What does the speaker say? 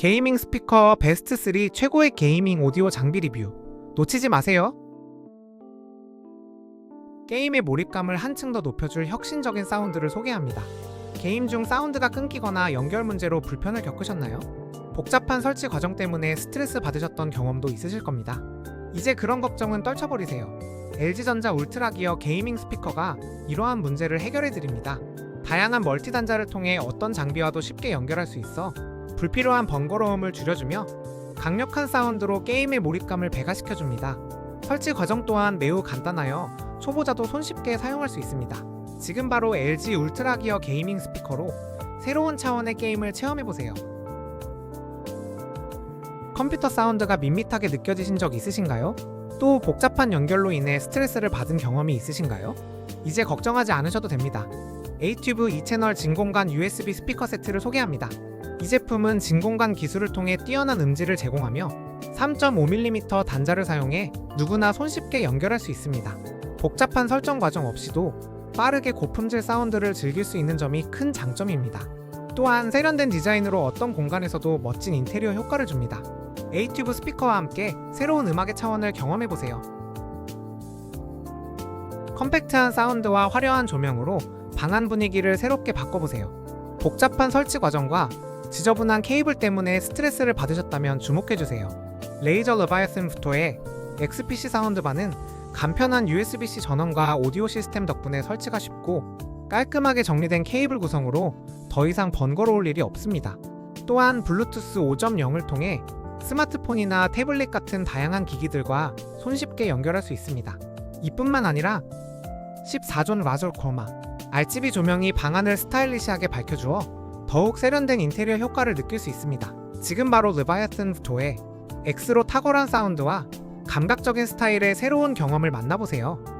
게이밍 스피커 베스트 3 최고의 게이밍 오디오 장비 리뷰 놓치지 마세요. 게임의 몰입감을 한층 더 높여줄 혁신적인 사운드를 소개합니다. 게임 중 사운드가 끊기거나 연결 문제로 불편을 겪으셨나요? 복잡한 설치 과정 때문에 스트레스 받으셨던 경험도 있으실 겁니다. 이제 그런 걱정은 떨쳐버리세요. LG전자 울트라 기어 게이밍 스피커가 이러한 문제를 해결해 드립니다. 다양한 멀티 단자를 통해 어떤 장비와도 쉽게 연결할 수 있어 불필요한 번거로움을 줄여주며 강력한 사운드로 게임의 몰입감을 배가시켜줍니다. 설치 과정 또한 매우 간단하여 초보자도 손쉽게 사용할 수 있습니다. 지금 바로 LG 울트라 기어 게이밍 스피커로 새로운 차원의 게임을 체험해보세요. 컴퓨터 사운드가 밋밋하게 느껴지신 적 있으신가요? 또 복잡한 연결로 인해 스트레스를 받은 경험이 있으신가요? 이제 걱정하지 않으셔도 됩니다. 에이튜브 2채널 진공관 USB 스피커 세트를 소개합니다. 이 제품은 진공관 기술을 통해 뛰어난 음질을 제공하며 3.5mm 단자를 사용해 누구나 손쉽게 연결할 수 있습니다. 복잡한 설정 과정 없이도 빠르게 고품질 사운드를 즐길 수 있는 점이 큰 장점입니다. 또한 세련된 디자인으로 어떤 공간에서도 멋진 인테리어 효과를 줍니다. 에이튜브 스피커와 함께 새로운 음악의 차원을 경험해보세요. 컴팩트한 사운드와 화려한 조명으로 방안 분위기를 새롭게 바꿔보세요. 복잡한 설치 과정과 지저분한 케이블 때문에 스트레스를 받으셨다면 주목해주세요. 레이저 레바이슨 부토의 XPC 사운드바는 간편한 USB-C 전원과 오디오 시스템 덕분에 설치가 쉽고 깔끔하게 정리된 케이블 구성으로 더 이상 번거로울 일이 없습니다. 또한 블루투스 5.0을 통해 스마트폰이나 태블릿 같은 다양한 기기들과 손쉽게 연결할 수 있습니다. 이뿐만 아니라 14존 라졸 코마 RGB 조명이 방 안을 스타일리시하게 밝혀주어 더욱 세련된 인테리어 효과를 느낄 수 있습니다. 지금 바로 르바이아튼 부토의 X로 탁월한 사운드와 감각적인 스타일의 새로운 경험을 만나보세요.